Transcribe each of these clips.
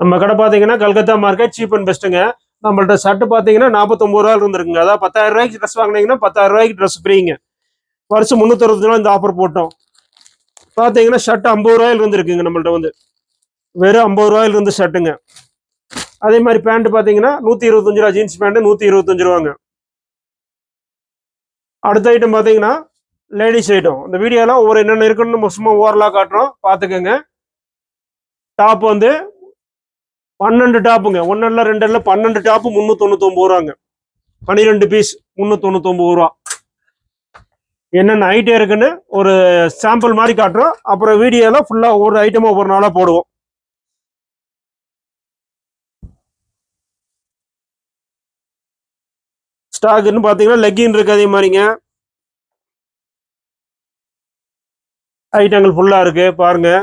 நம்ம கடை பார்த்தீங்கன்னா கல்கத்தா மார்க்கெட் சீப் அண்ட் பெஸ்ட்டுங்க நம்மள்ட்ட ஷர்ட் பார்த்தீங்கன்னா நாற்பத்தொம்பது ரூபா இருந்திருக்குங்க. அதாவது பத்தாயிரம் ரூபாய்க்கு ட்ரெஸ் வாங்கினீங்கன்னா பத்தாயிரம் ரூபாய்க்கு ட்ரெஸ் ஃப்ரீங்க வருஷம் முந்நூற்றி ரூபா இந்த ஆஃபர் போட்டோம். பார்த்தீங்கன்னா ஷர்ட் ஐம்பது ரூபாயில் இருந்துருக்குங்க நம்மள்ட்ட வந்து. வெறும் ஐம்பது ரூபாயில் இருந்து ஷர்ட்டுங்க அதே மாதிரி பேண்ட் பார்த்தீங்கன்னா நூற்றி இருபத்தஞ்சு ரூபா ஜீன்ஸ் பேண்ட்டு நூற்றி இருபத்தஞ்சு ரூபாங்க. அடுத்த ஐட்டம் பார்த்தீங்கன்னா லேடிஸ் ஐட்டம் இந்த வீடியோலாம் ஒவ்வொரு என்னென்ன இருக்குன்னு சும்மா ஓவரலாக காட்டுறோம். பார்த்துக்கோங்க டாப் வந்து பன்னெண்டு டாப்புங்க. ஒன்றில் ரெண்டுல பன்னெண்டு டாப்பு முந்நூற்றொண்ணூத்தொம்பது ரூபாங்க. பன்னிரெண்டு பீஸ் முந்நூற்றொண்ணூத்தொம்பது ரூபா. என்னென்ன ஐட்டம் இருக்குன்னு ஒரு சாம்பிள் மாதிரி காட்டுறோம். அப்புறம் வீடியோவில் ஃபுல்லாக ஒவ்வொரு ஐட்டமும் ஒவ்வொரு நாளாக போடுவோம். ஸ்டாக்குன்னு பார்த்தீங்கன்னா லெக்கின் இருக்கு அதே மாதிரிங்க. ஐட்டங்கள் ஃபுல்லாக இருக்கு. பாருங்கள்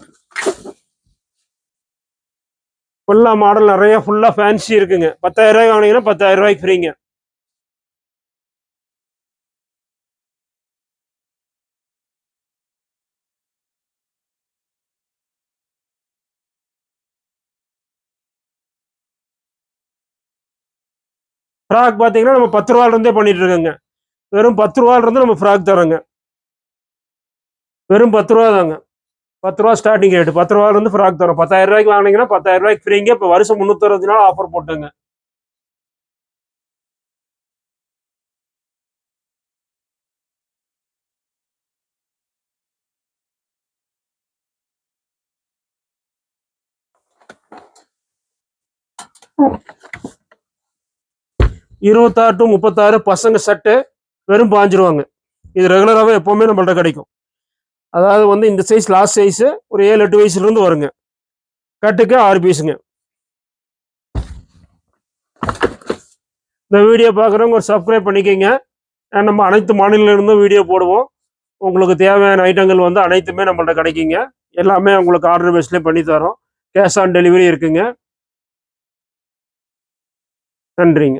ஃபுல்லாக மாடல் நிறைய ஃபுல்லாக ஃபேன்சி இருக்குங்க. பத்தாயிரம் ரூபாய்க்கு வாங்கினீங்கன்னா பத்தாயிரம் ரூபாய்க்கு ஃப்ரீங்க ஃப்ராக் பார்த்தீங்கன்னா நம்ம பத்து ரூபாயில இருந்தே பண்ணிட்டு இருக்கோங்க. வெறும் பத்து ரூபாயில இருந்து நம்ம ஃப்ராக் தரோங்க வெறும் பத்து ரூபா தாங்க. பத்து ரூபா ஸ்டார்டிங் ரேட்டு பத்து ரூபாயில இருந்து ஃப்ராக் தரோம். பத்தாயிரம் ரூபாய்க்கு வாங்கினீங்கன்னா பத்தாயிரம் ரூபாய்க்கு ஃப்ரீங்க இப்போ வருஷம் முந்நூற்றி நாள் ஆஃபர் போட்டுங்க. இருபத்தாறு டு முப்பத்தாறு பசங்க சட்டை வெறும் பாஞ்சிருவாங்க. இது ரெகுலராகவே எப்போவுமே நம்மள்ட்ட கிடைக்கும். அதாவது வந்து இந்த சைஸ் லாஸ்ட் சைஸு ஒரு ஏழு எட்டு வயசுலேருந்து வருங்க. கட்டுக்கு ஆறு பீஸுங்க இந்த வீடியோ பார்க்குறவங்க ஒரு சப்ஸ்கிரைப் பண்ணிக்கோங்க. ஏன்னா நம்ம அனைத்து மாநிலங்களிலிருந்தும் வீடியோ போடுவோம். உங்களுக்கு தேவையான ஐட்டங்கள் வந்து அனைத்துமே நம்மள்ட்ட கிடைக்குங்க. எல்லாமே உங்களுக்கு ஆர்டர் பேஸ்லேயே பண்ணி தரோம். கேஷ் ஆன் டெலிவரி இருக்குங்க. நன்றிங்க.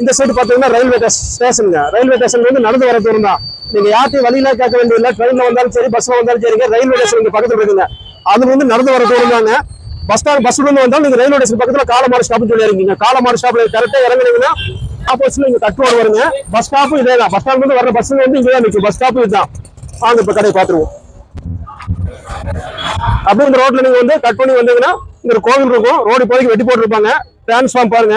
இந்த சைடு பார்த்தீங்கன்னா ரயில்வே ஸ்டேஷனுங்க. ரயில்வே ஸ்டேஷன்ல இருந்து நடந்து வர தூரம் தான். நீங்க யார்ட்டையும் வழியில கேட்க வேண்டியதில்லை ட்ரெயின்ல வந்தாலும் சரி பஸ்ல வந்தாலும் சரிங்க ரயில்வே ஸ்டேஷன் இங்க பக்கத்துல இருக்குங்க. அது வந்து நடந்து வர தூரம் தாங்க. பஸ் ஸ்டாண்ட் பஸ் இருந்து வந்தாலும் நீங்க ரயில்வே ஸ்டேஷன் பக்கத்துல காலமாறு ஸ்டாப்னு சொல்லி இருக்கீங்க காலமாறு ஸ்டாப்ல கரெக்டா இறங்குனீங்கன்னா ஆப்போசிட்ல இங்க கட் ரோடு வருங்க பஸ் ஸ்டாப்பும் இதே தான் பஸ் ஸ்டாண்ட் வந்து வர பஸ் வந்து இங்கே தான் நிற்கும் பஸ் ஸ்டாப்பும் இதுதான். வாங்க இப்ப கடையை பாத்துருவோம் அப்படியே இந்த ரோட்ல நீங்க வந்து கட் பண்ணி வந்தீங்கன்னா இந்த கோவில் இருக்கும். ரோடு இப்போதைக்கு வெட்டி போட்டுருப்பாங்க. டிரான்ஸ்ஃபார்ம் பாருங்க.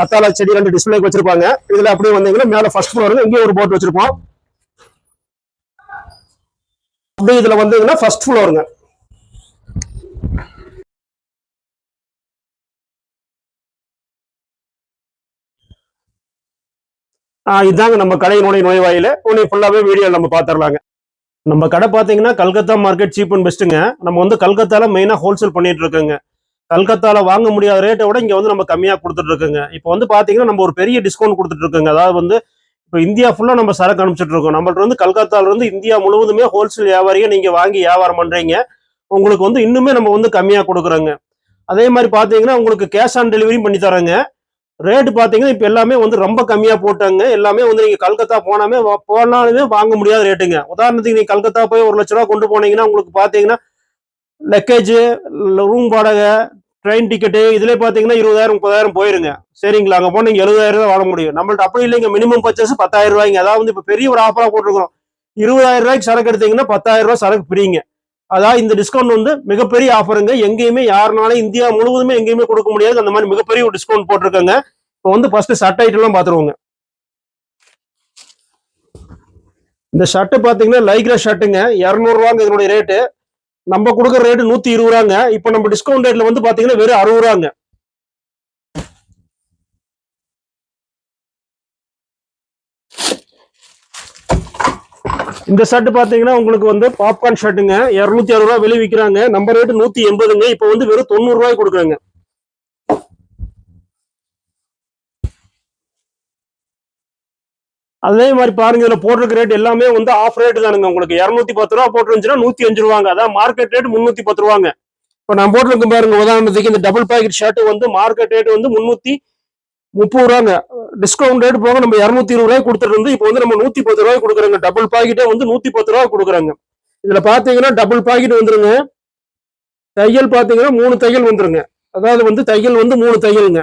கத்தால செடி ரெண்டு டிஸ்பிளேக்கு வச்சிருப்பாங்க. இதுல அப்படியே வந்தீங்கன்னா மேல ஃபர்ஸ்ட் ஃப்ளோர் இங்கேயும் ஒரு போட் வச்சிருப்போம். அப்படியே இதுல வந்தீங்கன்னா ஃபர்ஸ்ட் ஃப்ளோருங்க இதாங்க நம்ம கடையினுடைய நுழைவாயில. உன்னை ஃபுல்லாவே வீடியோ நம்ம பாத்துரலாங்க. நம்ம கடை பார்த்தீங்கன்னா கல்கத்தா மார்க்கெட் சீப் அண்ட் பெஸ்ட்டுங்க நம்ம வந்து கல்கத்தால மெயினாக ஹோல்சேல் பண்ணிட்டு இருக்கோங்க. கல்கத்தால வாங்க முடியாத ரேட்டை விட இங்கே வந்து நம்ம கம்மியாக கொடுத்துட்டு இருக்கோங்க. இப்போ வந்து பார்த்தீங்கன்னா நம்ம ஒரு பெரிய டிஸ்கவுண்ட் கொடுத்துட்டு இருக்கோங்க. அதாவது வந்து இப்போ இந்தியா ஃபுல்லாக நம்ம சரக்கு அனுப்பிச்சிட்டு இருக்கோம். நம்மள்ட்ட வந்து கல்கத்தால இருந்து இந்தியா முழுவதுமே ஹோல்சேல் வியாபாரியை நீங்கள் வாங்கி வியாபாரம் பண்ணுறீங்க உங்களுக்கு வந்து இன்னுமே நம்ம வந்து கம்மியாக கொடுக்குறோங்க. அதே மாதிரி பார்த்தீங்கன்னா உங்களுக்கு கேஷ் ஆன் டெலிவரியும் பண்ணி தரோங்க ரேட்டு பார்த்தீங்கன்னா இப்போ எல்லாமே வந்து ரொம்ப கம்மியாக போட்டாங்க. எல்லாமே வந்து நீங்கள் கல்கத்தா போனாமே போனாலுமே வாங்க முடியாத ரேட்டுங்க உதாரணத்துக்கு நீங்கள் கல்கத்தா போய் ஒரு லட்ச ரூபா கொண்டு போனீங்கன்னா உங்களுக்கு பார்த்தீங்கன்னா லக்கேஜ் ரூம் வாடகை ட்ரெயின் டிக்கெட்டு இதுல பார்த்தீங்கன்னா இருபதாயிரம் முப்பதாயிரம் போயிருங்க. சரிங்களா? அங்கே போனால் நீங்கள் எழுபதாயிரம் தான் வாங்க முடியும். நம்மள்ட்ட அப்படி இல்லைங்க. மினிமம் பர்ச்சேஸ் பத்தாயிரம் ரூபாய்ங்க. அதாவது இப்ப இப்போ பெரிய ஒரு ஆஃபராக போட்டிருக்கோம் இருபதாயிரம் ரூபாய்க்கு சரக்கு எடுத்தீங்கன்னா பத்தாயிரம் ரூபாய் சரக்கு பிரிங்க. அதாவது இந்த டிஸ்கவுண்ட் வந்து மிகப்பெரிய ஆஃபருங்க எங்கேயுமே யாருனாலும் இந்தியா முழுவதுமே எங்கேயுமே கொடுக்க முடியாது. அந்த மாதிரி மிகப்பெரிய ஒரு டிஸ்கவுண்ட் போட்டிருக்காங்க. இப்போ வந்து ஃபர்ஸ்ட் ஷர்ட் ஐட்டம்லாம் பார்த்துருவோங்க இந்த ஷர்ட் பார்த்தீங்கன்னா லைக்ரா ஷர்ட்டுங்க இரநூறுவாங்க இதனுடைய ரேட்டு நம்ம கொடுக்குற ரேட்டு நூத்தி இருபது ரூபாங்க இப்போ நம்ம டிஸ்கவுண்ட் ரேட்ல வந்து பாத்தீங்கன்னா வெறும் அறுபது ரூபாங்க இந்த ஷர்ட் பாத்தீங்கன்னா உங்களுக்கு வந்து பாப்கார்ன் ஷர்ட்டுங்க இருநூத்தி அறுபது ரூபா விலை விற்கிறாங்க நம்ம ரேட்டு நூத்தி எண்பதுங்க. இப்போ வந்து வெறும் தொண்ணூறு ரூபாய் கொடுக்குறாங்க. அதே மாதிரி பாருங்க இதுல போட்டிருக்க ரேட் எல்லாமே வந்து ஆஃப் ரேட் தானுங்க. உங்களுக்கு இரநூத்தி பத்து ரூபா போட்டுருந்துச்சுன்னா நூத்தி அஞ்சு ரூபாங்க. அதான் மார்க்கெட் ரேட் முன்னூத்தி பத்து ரூபாங்க. இப்போ நான் போட்டிருக்கேன் பாருங்க உதாரணத்துக்கு இந்த டபுள் பாக்கெட் ஷர்ட் வந்து மார்க்கெட் ரேட் வந்து முன்னூத்தி முப்பது ரூபாங்க. டிஸ்கவுண்ட் ரேட் போக நம்ம இரநூத்தி இருபது ரூபாய் கொடுத்துட்டு இருந்து இப்போ வந்து நம்ம நூத்தி பத்து ரூபாய் கொடுக்குறாங்க. டபுள் பாக்கெட்டே வந்து நூத்தி பத்து ரூபாய் கொடுக்குறாங்க. இதுல பாத்தீங்கன்னா டபுள் பாக்கெட் வந்துருங்க. தையல் பாத்தீங்கன்னா மூணு தையல் வந்துருங்க. அதாவது வந்து தையல் வந்து மூணு தையலுங்க.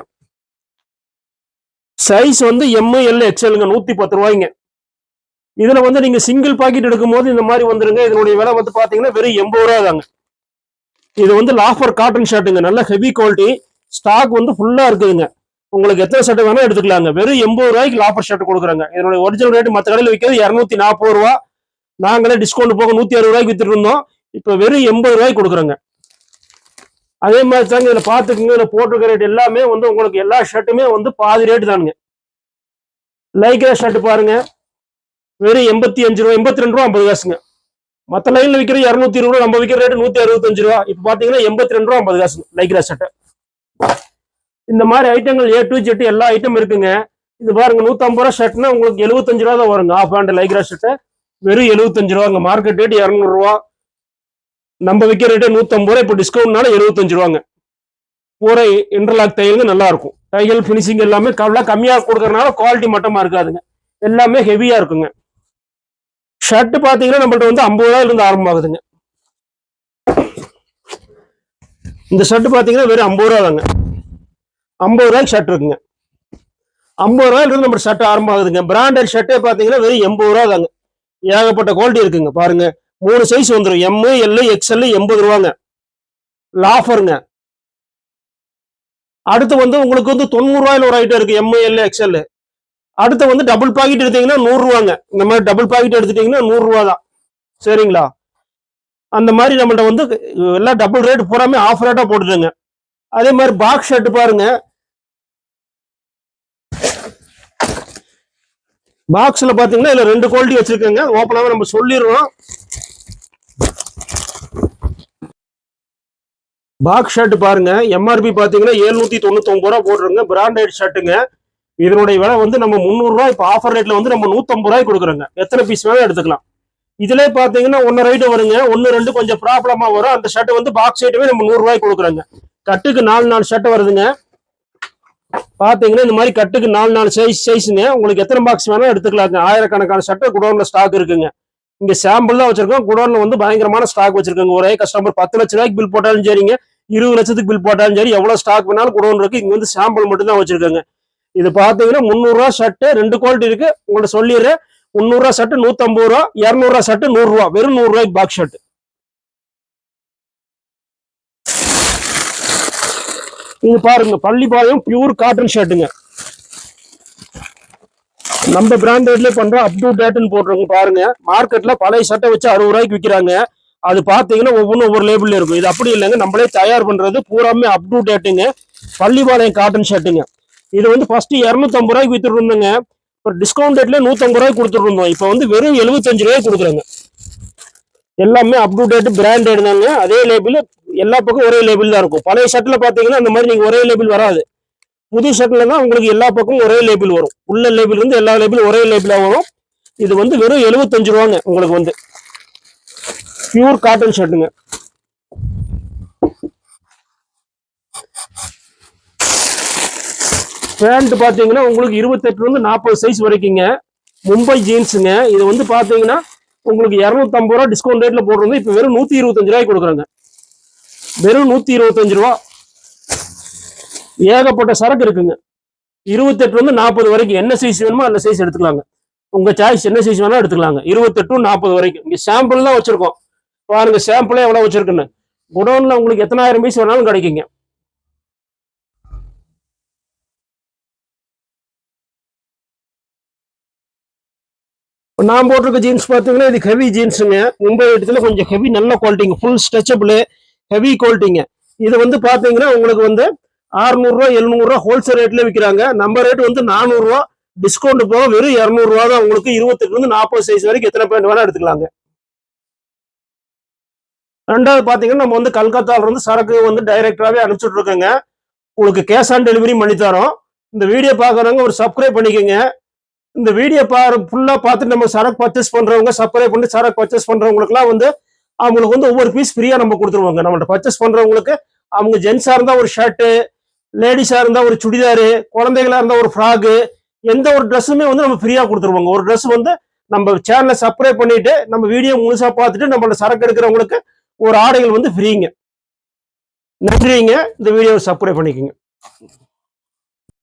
சைஸ் வந்து எம் எல் எக்ஸ்எல்ங்க நூத்தி பத்து ரூபாய்ங்க. இதுல வந்து நீங்க சிங்கிள் பாக்கெட் எடுக்கும்போது இந்த மாதிரி வந்துருங்க. இதனுடைய விலை வந்து பாத்தீங்கன்னா வெறும் எண்பது ரூபா தாங்க. இது வந்து லாஃபர் காட்டன் ஷர்ட்டுங்க நல்ல ஹெவி குவாலிட்டி ஸ்டாக் வந்து ஃபுல்லா இருக்குதுங்க. உங்களுக்கு எத்தனை ஷர்ட் வேணா எடுத்துக்கலாங்க. வெறும் எண்பது ரூபாய்க்கு லாஃபர் ஷர்ட் கொடுக்குறாங்க. இதனுடைய ஒரிஜினல் ரேட் மற்ற கடையில் விற்கிறது இரநூத்தி நாற்பது ரூபா. நாங்களே டிஸ்கவுண்ட் போக நூத்தி அறுபது ரூபாய்க்கு வித்துட்டு இருந்தோம். இப்போ வெறும் எண்பது ரூபாய்க்கு கொடுக்குறாங்க. அதே மாதிரி தாங்க இதில் பார்த்துக்குங்க இதில் போட்டிருக்க ரேட் எல்லாமே வந்து உங்களுக்கு எல்லா ஷர்ட்டுமே வந்து பாதி ரேட்டு தானுங்க. லைக்ரா ஷர்ட் பாருங்க. வெறும் எண்பத்தி அஞ்சு ரூபா எண்பத்தி ரெண்டு ரூபா ஐம்பது காசுங்க. மற்ற லைனில் விற்கிற இரநூத்தி இருபது ரூபா நம்ம விற்கிற ரேட் நூத்தி அறுபத்தஞ்சு ரூபா. இப்போ பார்த்தீங்கன்னா எண்பத்தி ரெண்டு ரூபா ஐம்பது காசுங்க லைக்ரா ஷர்ட் இந்த மாதிரி ஐட்டங்கள் ஏ டு ஜெட்டு எல்லா ஐட்டம் இருக்குங்க. இது பாருங்க நூத்தம்பது ரூபா ஷர்ட்னா உங்களுக்கு எழுபத்தஞ்சு ரூபா தான் வருங்க. ஆஃப் ஹேண்ட் லைக்ரா ஷர்ட்டு வெறும் எழுபத்தஞ்சு ரூபாங்க. மார்க்கெட் ரேட் இரநூறுவா நம்ம விற்கிற ரேட்டு நூற்றம்பது ரூபா இப்போ டிஸ்கவுண்ட்னால எழுபத்தஞ்சு ரூபாங்க. பூரா இன்டர்லாக் தையலுங்க நல்லா இருக்கும் தையல் ஃபினிஷிங் எல்லாமே கவலை கம்மியாக கொடுக்கறனால குவாலிட்டி மட்டமாக இருக்காதுங்க. எல்லாமே ஹெவியாக இருக்குங்க. ஷர்ட் பார்த்தீங்கன்னா நம்மள்ட்ட வந்து ஐம்பது ரூபாயிலிருந்து ஆரம்பமாகுதுங்க. இந்த ஷர்ட் பார்த்தீங்கன்னா வெறும் ஐம்பது ரூபா தாங்க ஐம்பது ரூபாய்க்கு ஷர்ட் இருக்குங்க. ஐம்பது ரூபாயிலிருந்து நம்ம ஷர்ட் ஆரம்பமாகுதுங்க. பிராண்டட் ஷர்ட்டே பார்த்தீங்கன்னா வெறும் எண்பது ரூபா தாங்க ஏகப்பட்ட குவாலிட்டி இருக்குங்க பாருங்கள் மூணு சைஸ் வந்துடும் எம்மு எல்லு எக்ஸ்எல் எண்பது ரூபாங்க. லாஃபருங்க அடுத்து வந்து உங்களுக்கு வந்து தொண்ணூறு ரூபாயில ஒரு ஐட்டம் இருக்கு. எம்மு எல்லு எக்ஸ்எல் அடுத்து வந்து டபுள் பாக்கெட் எடுத்தீங்கன்னா நூறுரூவாங்க இந்த மாதிரி டபுள் பாக்கெட் எடுத்துட்டீங்கன்னா நூறுரூவா தான். சரிங்களா? அந்த மாதிரி நம்மள்ட்ட வந்து எல்லாம் டபுள் ரேட் பூராமே ஆஃப் ரேட்டாக போட்டுட்டுங்க அதே மாதிரி பாக்ஸ் ஷர்ட் பாருங்க. பாக்ஸில் பார்த்தீங்கன்னா இதில் ரெண்டு குவாலிட்டி வச்சுருக்கேங்க. ஓப்பனாவே நம்ம சொல்லிடுறோம். பாக்ஸ் ஷர்ட் பாருங்க. எம்ஆர்பி பாத்தீங்கன்னா எழுநூத்தி தொண்ணூத்தி ஒன்பது ரூபா போட்டுருங்க பிராண்டட் ஷர்ட்டுங்க இதனுடைய விலை வந்து நம்ம முந்நூறு ரூபாய். இப்போ ஆஃபர் ரேட்ல வந்து நம்ம நூத்தம்பது ரூபாய் கொடுக்குறோங்க. எத்தனை பீஸ் வேணா எடுத்துக்கலாம். இதுல பாத்தீங்கன்னா ஒன்னு ரைட்டு வருங்க. ஒன்னு ரெண்டு கொஞ்சம் ப்ராப்ளமா வரும். அந்த ஷர்ட் வந்து பாக்ஸ் ஐட்டமே நம்ம நூறு ரூபாய்க்கு கொடுக்குறோங்க. கட்டுக்கு நாலு நாலு ஷர்ட் வருதுங்க. பாத்தீங்கன்னா இந்த மாதிரி கட்டுக்கு நாலு நாலு சைஸ் சைஸுங்க உங்களுக்கு எத்தனை பாக்ஸ் வேணால் எடுத்துக்கலாங்க. ஆயிரக்கணக்கான ஷர்ட் குடோன்ல ஸ்டாக் இருக்குங்க. இங்க சாம்பிள் தான் வச்சிருக்கோம். குடோன்ல வந்து பயங்கரமான ஸ்டாக் வச்சிருக்காங்க. ஒரே கஸ்டமர் பத்து லட்ச ரூபாய்க்கு பில் போட்டாலும் சரிங்க. இருபது லட்சத்துக்கு பில் போட்டாலும் சரி. எவ்வளவு ஸ்டாக் வேணாலும் குடோன் இருக்கு. இங்க வந்து சாம்பிள் மட்டும் தான் வச்சிருக்காங்க. இது பாத்தீங்கன்னா முந்நூறு ஷர்ட்டு ரெண்டு குவாலிட்டி இருக்கு. உங்கள்ட்ட சொல்லிடுறேன். முந்நூறுரூவா ஷர்ட்டு நூற்றம்பது நூத்தம்பது ரூபா இரநூறுவா ஷர்ட்டு நூறுரூவா நூறு ரூபா. வெறும் நூறு ரூபாய்க்கு பாக்ஸ் ஷர்ட் இது பாருங்க பள்ளிப்பாளையம் பியூர் காட்டன் ஷர்ட்டுங்க நம்ம பிராண்டட்ல பண்றோம். அப் டு டேட்னு போட்டுருங்க பாருங்க. மார்க்கெட்ல பழைய சட்டை வச்சு அறுபது ரூபாய்க்கு விற்கிறாங்க அது பாத்தீங்கன்னா ஒவ்வொன்றும் ஒவ்வொரு லேபிள்ல இருக்கும். இது அப்படி இல்லைங்க. நம்மளே தயார் பண்றது பூராமே அப் டு டேட்டுங்க பள்ளிபாளையம் காட்டன் ஷர்ட்டுங்க இது வந்து ஃபர்ஸ்ட் இரநூத்தம்பது ரூபாய்க்கு வித்துட்டு ஒரு டிஸ்கவுண்ட் ரேட்ல நூத்தம்பது ரூபாய்க்கு கொடுத்துருந்தோம் இப்போ வந்து வெறும் எழுபத்தஞ்சு ரூபாய்க்கு கொடுக்குறாங்க. எல்லாமே அப் டு டேட் பிராண்டட் தாங்க. அதே லேபிள் எல்லா பக்கம் ஒரே லேபிள் தான் இருக்கும். பழைய ஷர்ட்ல பாத்தீங்கன்னா அந்த மாதிரி நீங்க ஒரே லேபிள் வராது. புது ஷர்ட்ல தான் உங்களுக்கு எல்லா பக்கமும் ஒரே லேபிள் வரும். உள்ள லேபிள் இருந்து எல்லா லேபிளும் ஒரே லேபிளா வரும். இது வந்து வெறும் 75 ரூபாங்க உங்களுக்கு வந்து. பியூர் காட்டன் ஷர்ட்டுங்க பேண்ட் பார்த்தீங்கன்னா உங்களுக்கு இருபத்தெட்டுலேருந்து நாற்பது சைஸ் வரைக்குங்க. மும்பை ஜீன்ஸுங்க இது வந்து பார்த்தீங்கன்னா உங்களுக்கு இரநூத்தம்பது ரூபா டிஸ்கவுண்ட் ரேட்டில் போடுறது இப்போ வெறும் நூற்றி இருபத்தஞ்சு ரூபாய்க்கு கொடுக்குறாங்க. வெறும் நூற்றி இருபத்தஞ்சு ரூபா. ஏகப்பட்ட சரக்கு இருக்குங்க. இருபத்தெட்டுல இருந்து நாற்பது வரைக்கும் என்ன சைஸ் வேணுமோ அந்த சைஸ் எடுத்துக்கலாங்க. உங்க சாய்ஸ் என்ன சைஸ் வேணா எடுத்துக்கலாங்க. இருபத்தெட்டு நாற்பது வரைக்கும். இங்க சாம்பிள் தான் வச்சிருக்கோம். பாருங்க சாம்பிளே எவ்வளவு வச்சிருக்குன்னு. குடோன்ல உங்களுக்கு எத்தனாயிரம் பீஸ் வேணாலும் கிடைக்குங்க. நான் போட்டிருக்க ஜீன்ஸ் பார்த்தீங்கன்னா இது ஹெவி ஜீன்ஸுங்க மும்பை இடத்துல கொஞ்சம் ஹெவி நல்ல குவாலிட்டிங்க ஃபுல் ஸ்ட்ரெச்சபிள் ஹெவி குவாலிட்டிங்க இது வந்து பார்த்தீங்கன்னா உங்களுக்கு வந்து 600 ரூபா 700 ரூபா ஹோல்சேல் ரேட்ல விற்கிறாங்க நம்ம ரேட் வந்து நானூறுரூவா டிஸ்கவுண்ட் போக வெறும் இரநூறுவா தான் உங்களுக்கு இருபத்தெட்டுல இருந்து நாற்பது சைஸ் வரைக்கும் எத்தனை பேண்ட் வேணா எடுத்துக்கலாங்க. ரெண்டாவது பார்த்தீங்கன்னா நம்ம வந்து கல்கத்தால இருந்து சரக்கு வந்து டைரக்டாவே அனுப்பிச்சுட்டு இருக்கோங்க உங்களுக்கு கேஷ் ஆன் டெலிவரி பண்ணி தரோம் இந்த வீடியோ பார்க்குறவங்க ஒரு சப்ஸ்கிரைப் பண்ணிக்கோங்க. இந்த வீடியோ பா ஃபுல்லாக பார்த்துட்டு நம்ம சரக்கு பர்ச்சேஸ் பண்ணுறவங்க சப்ஸ்கிரைப் பண்ணி சரக்கு பர்ச்சேஸ் பண்ணுறவங்களுக்குலாம் வந்து அவங்களுக்கு வந்து ஒவ்வொரு பீஸ் ஃப்ரீயாக நம்ம கொடுத்துருவாங்க. நம்மள்ட்ட பர்ச்சேஸ் பண்றவங்களுக்கு அவங்க ஜென்ஸாக இருந்தால் ஒரு ஷர்ட்டு லேடிஸா இருந்தா ஒரு சுடிதாரு குழந்தைகளா இருந்தா ஒரு ஃப்ராக்கு எந்த ஒரு ட்ரெஸ்ஸுமே வந்து நம்ம ஃப்ரீயா கொடுத்துருவாங்க. ஒரு ட்ரெஸ் வந்து நம்ம சேனலை சப்ஸ்கிரைப் பண்ணிட்டு நம்ம வீடியோ முழுசா பார்த்துட்டு நம்மளோட சரக்கு எடுக்கிறவங்களுக்கு ஒரு ஆடைகள் வந்து ஃப்ரீங்க நன்றிங்க. இந்த வீடியோவை சப்ஸ்கிரைப் பண்ணிக்கோங்க.